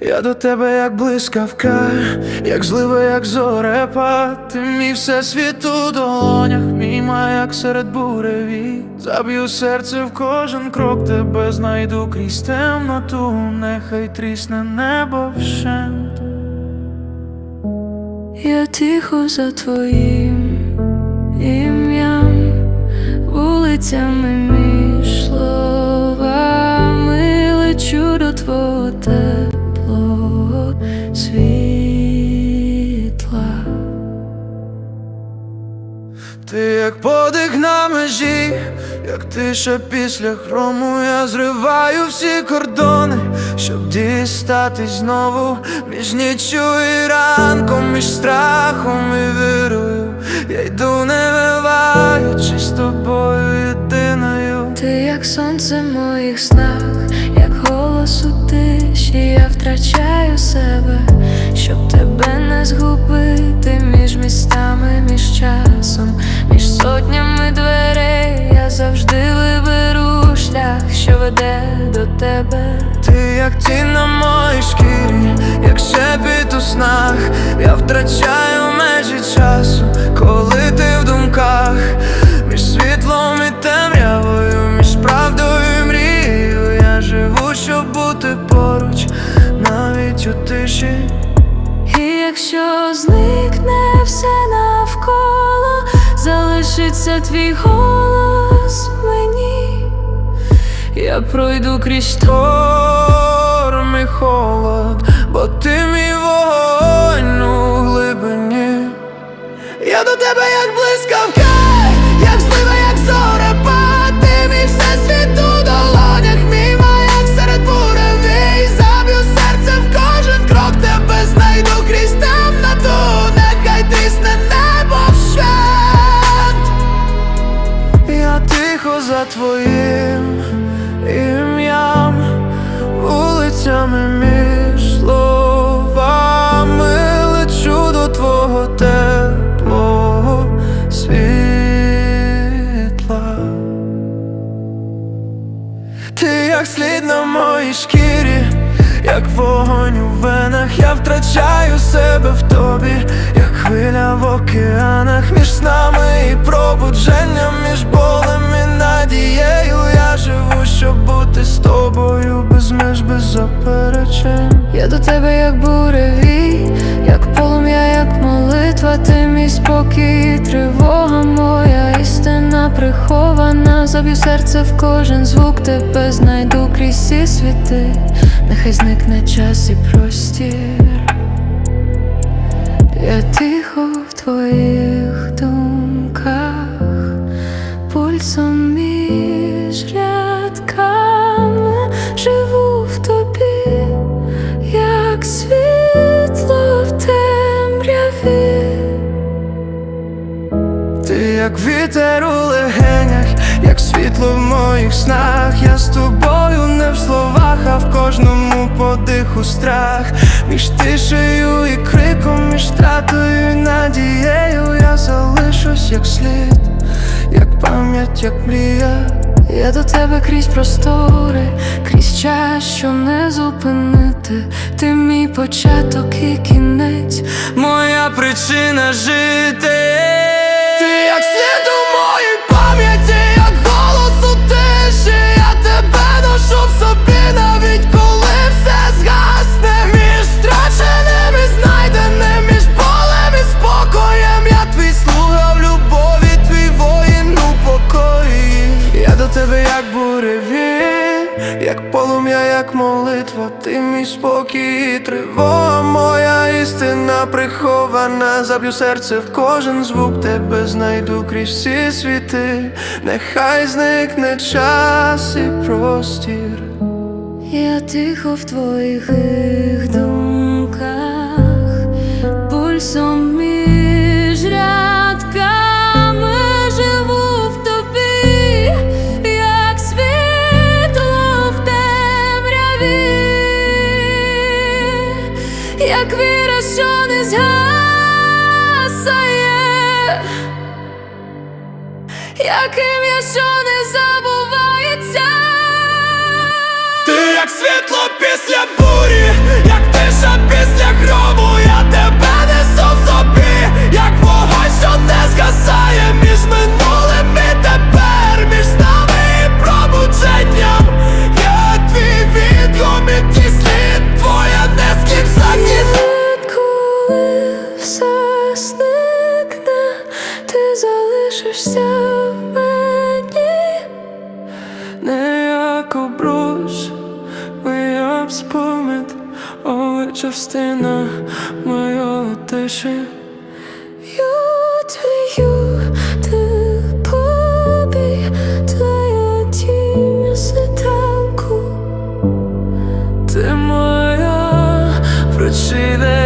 Я до тебе як блискавка, як злива, як зорепад Ти мій всесвіт у долонях, мій маяк серед буреві. Заб'ю серце в кожен крок, тебе знайду крізь темноту, нехай трісне небо вщент. Я тихо за твоїм ім'ям, вулицями між як подих на межі, як тиша після хрому, я зриваю всі кордони, щоб дістатись знову між ніччю і ранком, між страхом і вірою. Я йду, не виваючись з тобою єдиною. Ти як сонце в моїх снах, як голос у тиші, я втрачаю себе, щоб тебе не згубити між містами, між часом, сотнями дверей. Я завжди виберу шлях, що веде до тебе. Ти як тінь на моїй шкірі, як шепіт у снах, я втрачаю межі часу, коли ти в думках, твій голос мені, я пройду крізь Шторм і холод, бо ти мій вогонь як слід на моїй шкірі, як вогонь у венах, я втрачаю себе в тобі, як хвиля в океанах, між снами і пробудженням, між болем і надією. Я живу, щоб бути з тобою без меж, без заперечень. Я до тебе як буревій, як полум'я, як молитва, ти мій спокій, тривога моя, прихована, заб'ю серце в кожен звук, тебе знайду крізь всі світи, нехай зникне час і простір. Я тихо в твоїх думках, пульсом між рядками живу в тобі, як світло в темряві. Ти як вітер у легенях, як світло в моїх снах, я з тобою не в словах, а в кожному подиху страх, між тишею і криком, між втратою і надією, я залишусь як слід, як пам'ять, як мрія. Я до тебе крізь простори, крізь час, що не зупинити. Ти мій початок і кінець. моя причина жити. Спокій, тривога моя істина прихована, заб'ю серце в кожен звук, тебе знайду крізь всі світи, нехай зникне час і простір. Я тихо в твоїх думках, пульсом що не згасає, яким я що не забувається, ти як світло після бурі, як тиша після гробу. тобою частина моєї тиші. Я твою ти побі, твоя. Ти моя причина